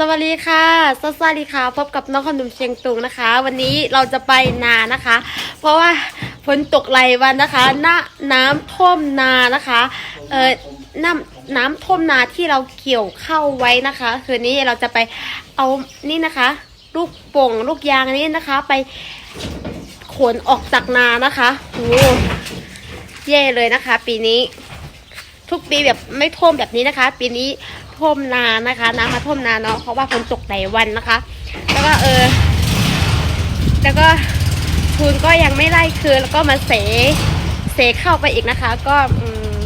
สวัสดีค่ะ สวัสดีค่ะ พบกับน้องขนมเชียงตุงนะคะ วันนี้เราจะไปนานะคะ เพราะว่าฝนตกหลวันนะคะน้าน้ำท่วมนานะคะ เอ่อน้ำน้ำท่วมนาที่เราเกี่ยวเข้าไว้นะคะ คืนนี้เราจะไปเอานี่นะคะ ลูกโป่งลูกยางนี้นะคะ ไปขนออกจากนานะคะโอ้เย่เลยนะคะ ปีนี้ ทุกปีแบบไม่ท่วมแบบนี้นะคะ ปีนี้ ท่วมนานะคะ น้ำมาท่วมนาเนาะเพราะว่าฝนตกหลายวันนะคะ แล้วก็เออแล้วก็ทุนก็ยังไม่ได้คืนแล้วก็มาเสเสเข้าไปอีกนะคะ ก็อืม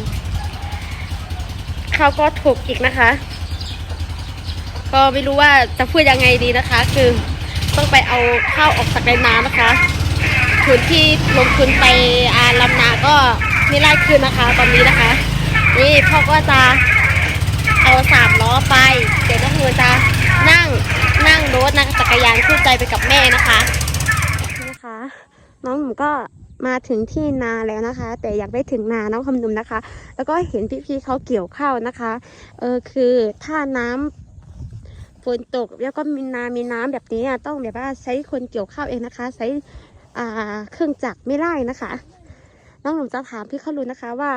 เขาก็ถูกอีกนะคะ ก็ไม่รู้ว่าจะพูดยังไงดีนะคะ คือต้องไปเอาข้าวออกจากในน้ำนะคะทุนที่ลงทุนไปอาลำนาก็ไม่ได้คืนนะคะ ตอนนี้นะคะ นี่พ่อก็จะ เอาสามล้อไป เดี๋ยวน้องมูจะนั่งนั่งรถนะคะจักรยานคู่ใจไปกับแม่นะคะนะคะ น้องหนูก็มาถึงที่นาแล้วนะคะ แต่อยากได้ถึงนาน้องคำนุมนะคะ แล้วก็เห็นพี่ๆเขาเกี่ยวข้าวนะคะเออคือถ้าน้ำฝนตกแล้วก็มีนามีน้ำแบบนี้ต้องแบบว่าใช้คนเกี่ยวข้าวเองนะคะ ใช้เครื่องจักรไม่ได้นะคะ น้องหนุ่มจะถามพี่เขารู้นะคะว่า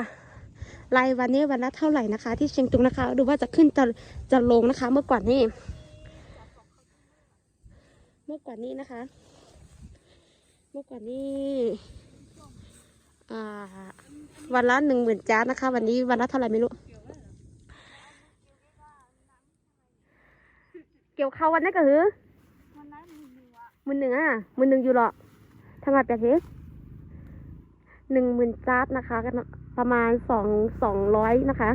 รายวันนี้วันละเท่าไหร่นะคะ ที่เชียงตุงนะคะ ดูว่าจะขึ้นจะจะลงนะคะ เมื่อก่อนนี่เมื่อก่อนนี้นะคะ เมื่อก่อนนี้อ่าวันละหนึ่งหมื่นจานนะคะ วันนี้วันละเท่าไหร่ไม่รู้ เกี่ยวข้าววันนี้ก็คือหมื่นหนึ่งอะหมื่นหนึ่งอยู่หรอทำไมแปลกเห หนึ่งหมื่นจาร์ดนะคะก็ประมาณสองสองร้อยนะคะ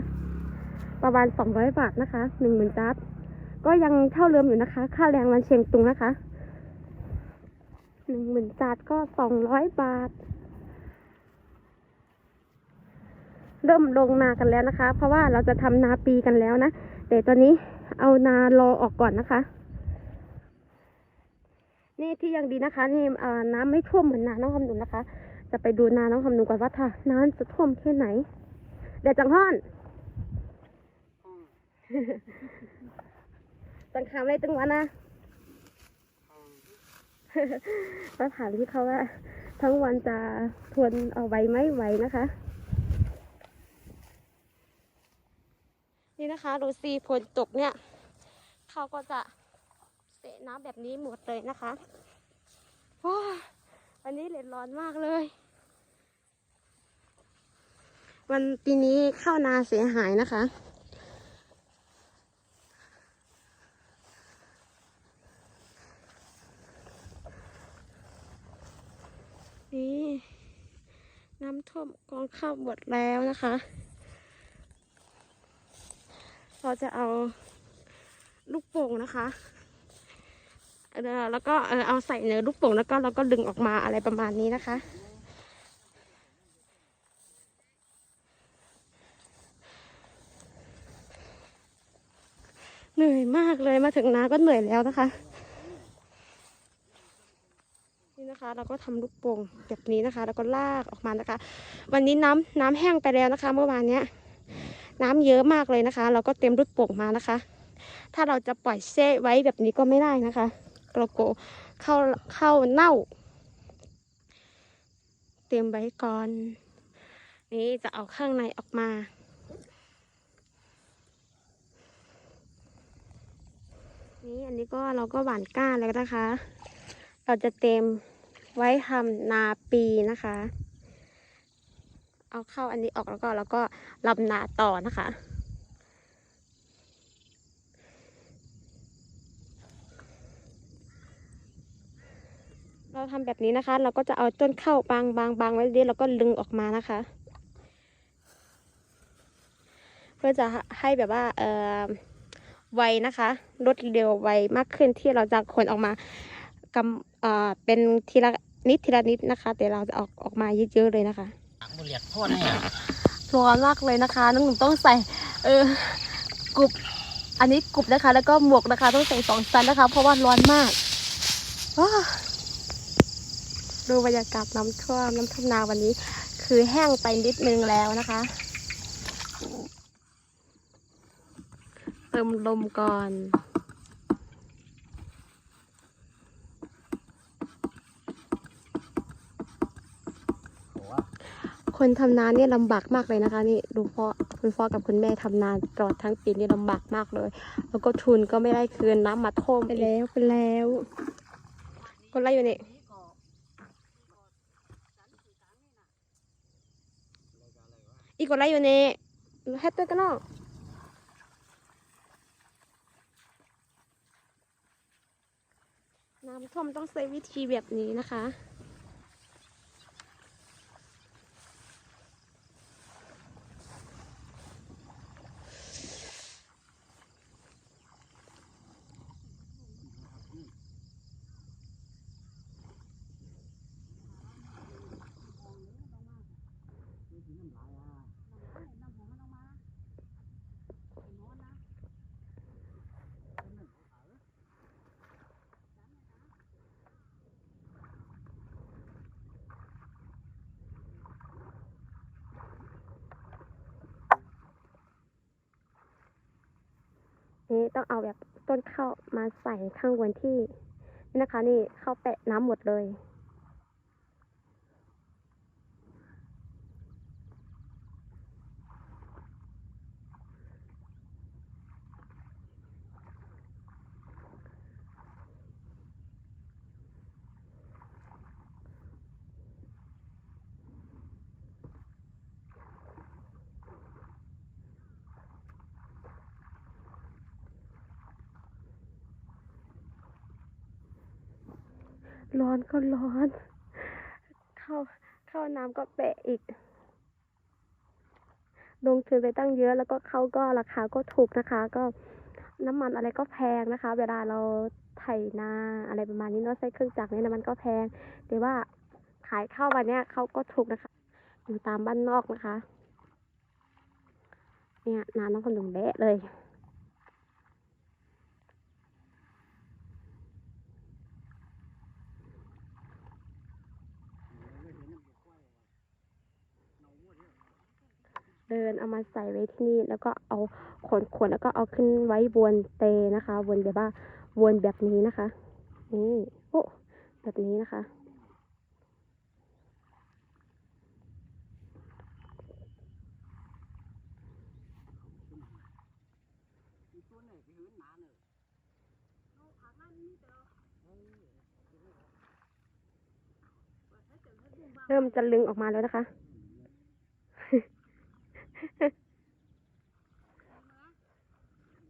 ประมาณสองร้อยบาทนะคะหนึ่งหมื่นจาร์ดก็ยังเท่าเดิมอยู่นะคะ ค่าแรงวันเชียงตุงนะคะหนึ่งหมื่นจาร์ดก็สองร้อยบาท เริ่มลงนากันแล้วนะคะ เพราะว่าเราจะทำนาปีกันแล้วนะแต่ตอนนี้เอานารอออกก่อนนะคะ นี่ที่ยังดีนะคะ นี่เอ่อน้ำไม่ท่วมเหมือนนาน้องคำหนุนนะคะ จะไปดูนาน้องคำหนุนก่อนว่าถ้าน้ำจะท่วมแค่ไหน เดี๋ยวจังห้อนจังคำอะไรจังวะนะก็ถามที่เขาว่า ทั้งวันจะทวนเอาไว้ไหมไหวนะคะ นี่นะคะดูซีฝนตกเนี่ย เขาก็จะเสะน้ำแบบนี้หมดเลยนะคะโอ้ยวันนี้เล็ดร้อนมากเลย วันปีนี้ข้าวนาเสียหายนะคะ นี่น้ำท่วมกองข้าวหมดแล้วนะคะ เราจะเอาลูกโป่งนะคะแล้วก็เออเอาใส่ในลูกโป่งแล้วก็เราก็ดึงออกมาอะไรประมาณนี้นะคะ เหนื่อยมากเลยมาถึงนาก็เหนื่อยแล้วนะคะ นี่นะคะ เราก็ทำลูกโป่งแบบนี้นะคะ แล้วก็ลากออกมานะคะ วันนี้น้ำน้ำแห้งไปแล้วนะคะ เมื่อวานเนี้ย น้ำเยอะมากเลยนะคะ เราก็เต็มลูกโป่งมานะคะ ถ้าเราจะปล่อยแช่ไว้แบบนี้ก็ไม่ได้นะคะเราโกเข้าเข้าเน่า เตรียมไว้ก่อน นี่จะเอาข้างในออกมา นี่อันนี้ก็เราก็หว่านก้านแล้วนะคะ เราจะเตรียมไว้ทำนาปีนะคะ เอาเข้าอันนี้ออกแล้วก็แล้วก็ลำนาต่อนะคะเราทำแบบนี้นะคะ เราก็จะเอาต้นข้าวบางบางบางไว้ดีแล้วก็ลึงออกมานะคะ เพื่อจะให้แบบว่าเออ ไวนะคะรวดเร็วไวมากขึ้นที่เราจะขนออกมากำเอ่อเป็นทีละนิดทีละนิดนะคะ แต่เราจะออกออกมาเยอะๆเลยนะคะบุเรียดโทษเนี่ยร้อนมากเลยนะคะน้องหนุ่มต้องใส่เออกรุบอันนี้กรุบนะคะ แล้วก็หมวกนะคะ ต้องใส่สองชั้นนะคะ เพราะว่าร้อนมากว้าดูบรรยากาศน้ำท่วมน้ำท่วมนาวันนี้ คือแห้งไปนิดนึงแล้วนะคะ เติมลมก่อนคนทำนาเนี่ยลำบากมากเลยนะคะนี่ดูพ่อคุณพ่อกับคุณแม่ทำนาตลอดทั้งปีนี่ลำบากมากเลย แล้วก็ทุนก็ไม่ได้คืนน้ำมาท่วมไปแล้วไปแล้วก็ไล่อยู่นี่ยอีกคนไล่อยู่นี่ยแฮตเตอร์กันเนาะ น้ำท่วมต้องใช้วิธีแบบนี้นะคะ นี่ต้องเอาแบบต้นข้าวมาใส่ข้างบนที่นี่นะคะนี่ข้าวแปะน้ำหมดเลย ร้อนก็ร้อน เข้าเข้าน้ำก็แปะอีก ลงทุนไปตั้งเยอะแล้วก็เขาก็ราคาก็ถูกนะคะ ก็น้ำมันอะไรก็แพงนะคะ เวลาเราไถนาอะไรประมาณนี้เนาะใช้เครื่องจักรเนี่ยน้ำมันก็แพง แต่ว่าขายข้าววันเนี้ยเขาก็ถูกนะคะ อยู่ตามบ้านนอกนะคะ เนี่ยน้ำน้ำขนมแบะเลย เดินเอามาใส่ไว้ที่นี่ แล้วก็เอาขนขนแล้วก็เอาขึ้นไว้บนเตนะคะบนแบบว่าวนแบบนี้นะคะนี่โอ้แบบนี้นะคะเริ่มจะลึงออกมาแล้วนะคะ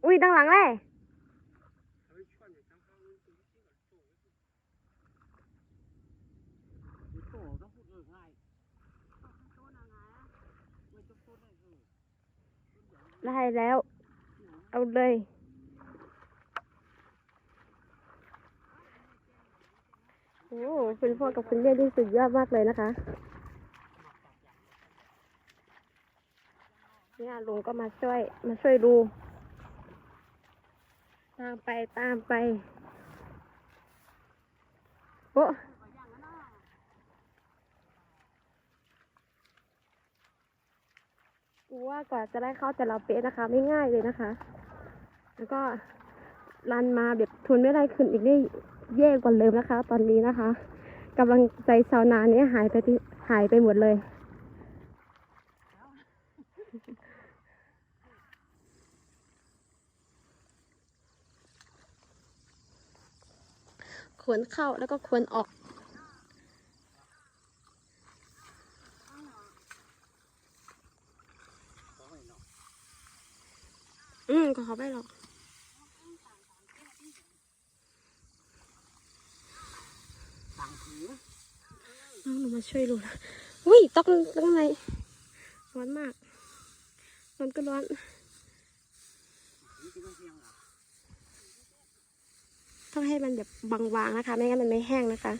อุ้ยดังหลังเลยได้แล้ว เอาเลยโอ้คุณพ่อกับคุณแม่ที่สุดยอดมากเลยนะคะเนี่ยลุงก็มาช่วยมาช่วยดู ตามไปตามไปโอ้ว่ากว่าจะได้เข้าแต่ละเป๊ะนะคะ ไม่ง่ายเลยนะคะ แล้วก็รันมาแบบทุนไม่ได้ขึ้นอีกนี่แย่กว่าเดิมนะคะ ตอนนี้นะคะกำลังใจชาวนาเนี้หายไปหายไปหมดเลย ควรเข้าแล้วก็ควรออก อืมก็เขาไปหรอกน้องหนูมาช่วยดูนะอุ้ยตกตรงไหนร้อนมาก ร้อนก็ร้อน ต้องให้มันแบบบางๆนะคะ ไม่งั้นมันไม่แห้งนะคะ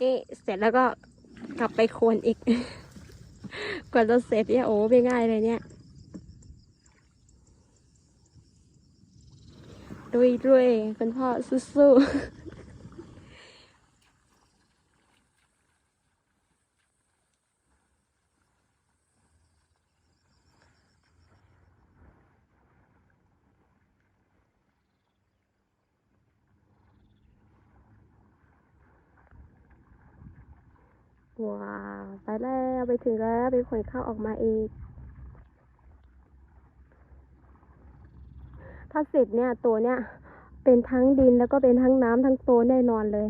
นี่เสร็จแล้วก็กลับไปโคนอีก กว่าจะเสร็จเนี่ยโอ้ไม่ง่ายเลยเนี่ยดุยดุยคุณพ่อสู้ๆ ว้าวไปแล้วไปถึงแล้วไปขนข้าวออกมาอีก ถ้าเสร็จเนี่ยตัวเนี่ยเป็นทั้งดินแล้วก็เป็นทั้งน้ำทั้งโตแน่นอนเลย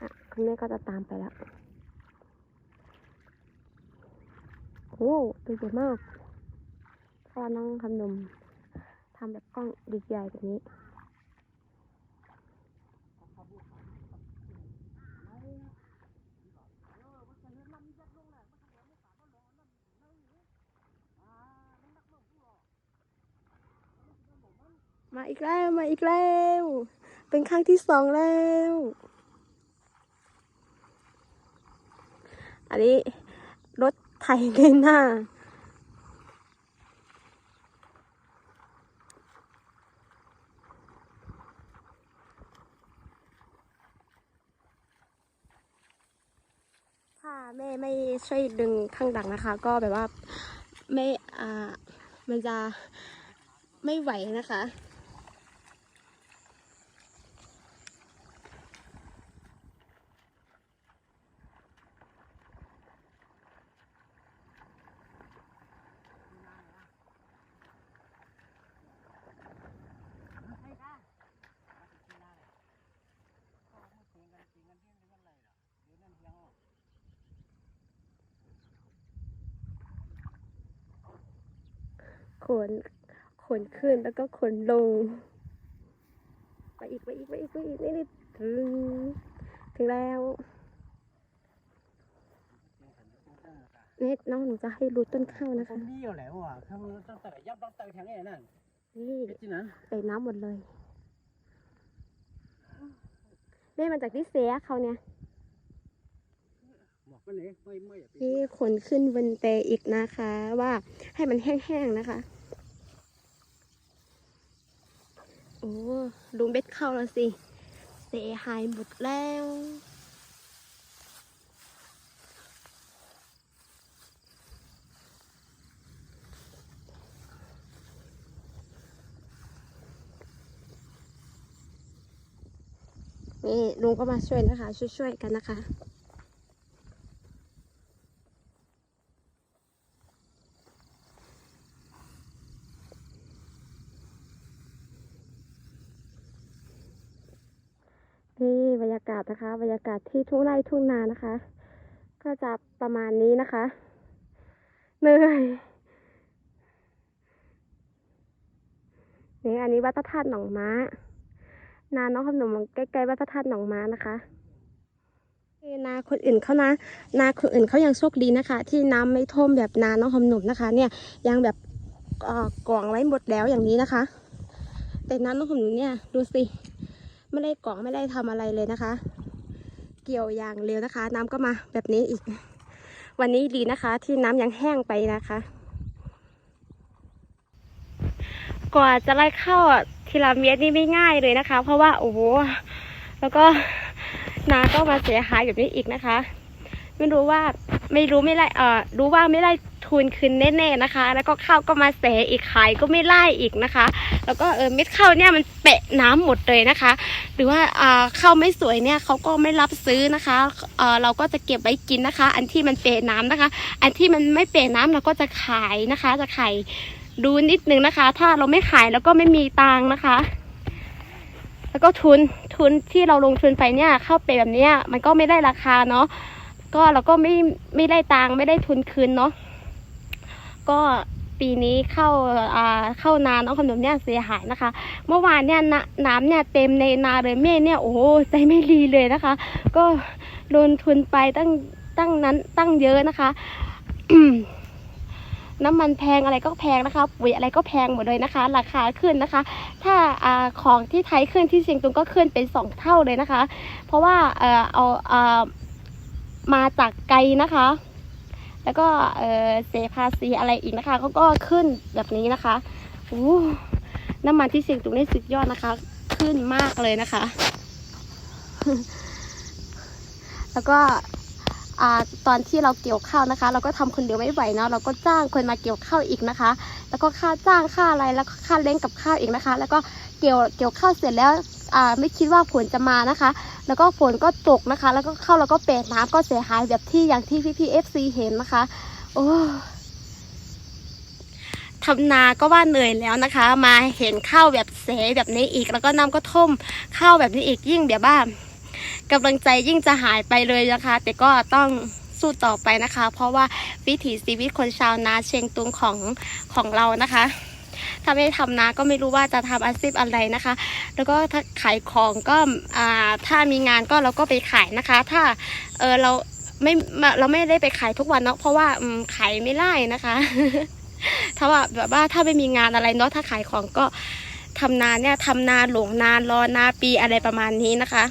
อะคุณแม่ ก็จะตามไปแล้วโอ้ตัวใหญ่มากพ่อน้องคำนมทำแบบกล้องดิกใหญ่แบบนี้มาอีกแล้ว มาอีกแล้ว เป็นครั้งที่สองแล้ว อันนี้รถไถเงยหน้า ถ้าแม่ไม่ช่วยดึงข้างหลังนะคะ ก็แบบว่าไม่อ่ามันจะไม่ไหวนะคะ ขนขนขึ้นแล้วก็ขนลงไปอีกไปอีกไปอีกไปอีกนี่นี่ถึงถึงแล้วนี่น้องหนูจะให้ดูต้นข้าวนะคะ không nhiều lẻ mà không ตั้งแต่ยับตั้งแต่แข็งเองนั่นนี่ที่นั้นใส่น้ำหมดเลยได้มาจากที่เสียเขาเนี่ยหมอกก็เลยไม่ไม่อย่าไปนี่ขนขึ้นบนเปอีกนะคะ ว่าให้มันแห้งๆนะคะ โอ้ลุงเบ็ดเข้าแล้วสิเสียหายหมดแล้วนี่ลุงก็มาช่วยนะคะ ช่วยๆกันนะคะ นี่บรรยากาศนะคะ บรรยากาศที่ทุ่งไร่ทุ่งนานะคะ ก็จะประมาณนี้นะคะเหนื่อยนี่อันนี้วัดพระธาตุหนองม้า นาน้องขนมใกล้ๆวัดพระธาตุหนองม้านะคะนาคนอื่นเขานะนาคนอื่นเขายังโชคดีนะคะ ที่น้ำไม่ท่วมแบบนาน้องขนมนะคะ เนี่ยยังแบบอ่อกล่องไว้หมดแล้วอย่างนี้นะคะ แต่น้าน้องขนมเนี่ยดูสิไม่ได้กล่องไม่ได้ทำอะไรเลยนะคะ เกี่ยวอย่างเร็วนะคะ น้ำก็มาแบบนี้อีก วันนี้ดีนะคะ ที่น้ำยังแห้งไปนะคะ กว่าจะไล่เข้าทีละเมตรนี่ไม่ง่ายเลยนะคะ เพราะว่าโอ้โหแล้วก็นาก็มาเสียหายแบบนี้อีกนะคะ ไม่รู้ว่าไม่รู้ไม่ไล่เอ่อรู้ว่าไม่ไล่ทุนคืนแน่ๆนะคะ แล้วก็ข้าวก็มาเสอีกขายก็ไม่ไล่อีกนะคะ แล้วก็เออเม็ดข้าวเนี่ยมันเปะน้ำหมดเลยนะคะ หรือว่าอ่าข้าวไม่สวยเนี่ยเขาก็ไม่รับซื้อนะคะเอ่อเราก็จะเก็บไว้กินนะคะ อันที่มันเปะน้ำนะคะ อันที่มันไม่เปะน้ำเราก็จะขายนะคะ จะขายดูนิดนึงนะคะ ถ้าเราไม่ขายแล้วก็ไม่มีตังค์นะคะ แล้วก็ทุนทุนที่เราลงทุนไปเนี่ยข้าวเปะแบบเนี้ยมันก็ไม่ได้ราคาเนาะก็เราก็ไม่ไม่ได้ตังค์ไม่ได้ทุนคืนเนาะ ก็ปีนี้เข้าอ่าเข้านาน้องขนมเนี่ยเสียหายนะคะ เมื่อวานเนี่ยน้ำเนี่ยเต็มในนาเลยแม่เนี่ยโอ้ใจไม่รีเลยนะคะ ก็ลงทุนไปตั้งตั้งนั้นตั้งเยอะนะคะน้ำมันแพงอะไรก็แพงนะคะ ปุ๋ยอะไรก็แพงหมดเลยนะคะ ราคาขึ้นนะคะ ถ้าอของที่ไทยขึ้นที่เชียงตุงก็ขึ้นเป็นสองเท่าเลยนะคะ เพราะว่าเออเอาอ่ามาจากไกลนะคะ แล้วก็เออเสียภาษีอะไรอีกนะคะเขาก็ขึ้นแบบนี้นะคะโอ้น้ำมันที่เชียงตุงนี่สุดยอดนะคะ ขึ้นมากเลยนะคะ แล้วก็อตอนที่เราเกี่ยวข้าวนะคะ เราก็ทำคนเดียวไม่ไหวเนาะเราก็จ้างคนมาเกี่ยวข้าวอีกนะคะ แล้วก็ค่าจ้างค่าอะไรแล้วก็ค่าเลี้ยงกับข้าวอีกนะคะ แล้วก็เกี่ยวเกี่ยวข้าวเสร็จแล้ว ไม่คิดว่าฝนจะมานะคะ แล้วก็ฝนก็ตกนะคะ แล้วก็เข้าวแล้วก็เปรน้ำก็เสียหายแบบที่อย่างที่พี่พีเอฟซีเห็นนะคะ โอ้ทำนาก็ว่าเหนื่อยแล้วนะคะ มาเห็นข้าวแบบเสแบบนี้อีก แล้วก็น้ำก็ท่วมข้าวแบบนี้อีกยิ่งแบบว่ากำลังใจยิ่งจะหายไปเลยนะคะ แต่ก็ต้องสู้ต่อไปนะคะ เพราะว่าวิถีชีวิตคนชาวนาเชียงตุงของของเรานะคะ ถ้าไม่ทำนาก็ไม่รู้ว่าจะทำอาชีพอะไรนะคะ แล้วก็ถ้าขายของก็ถ้ามีงานก็เราก็ไปขายนะคะ ถ้าเออเราไม่เราไม่ได้ไปขายทุกวันเนาะเพราะว่าขายไม่ได้นะคะ ถ้าว่าแบบว่าถ้าไม่มีงานอะไรเนาะถ้าขายของก็ทำนาเนี่ยทำนาหลงนานรอนาปีอะไรประมาณนี้นะคะ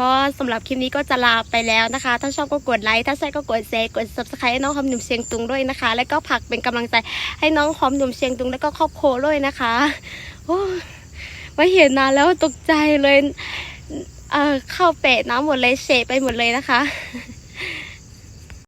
ก็สำหรับคลิปนี้ก็จะลาไปแล้วนะคะ ถ้าชอบก็กดไลค์ ถ้าใช่ก็กดแชร์ กด subscribe ให้น้องหอมหนุ่มเชียงตุงด้วยนะคะ แล้วก็ผลักเป็นกำลังใจให้น้องหอมหนุ่มเชียงตุงแล้วก็ครอบครัวด้วยนะคะโอ้ไม่เห็นนานแล้วตกใจเลย เออเข้าเปะน้ำหมดเลยเฉไปหมดเลยนะคะ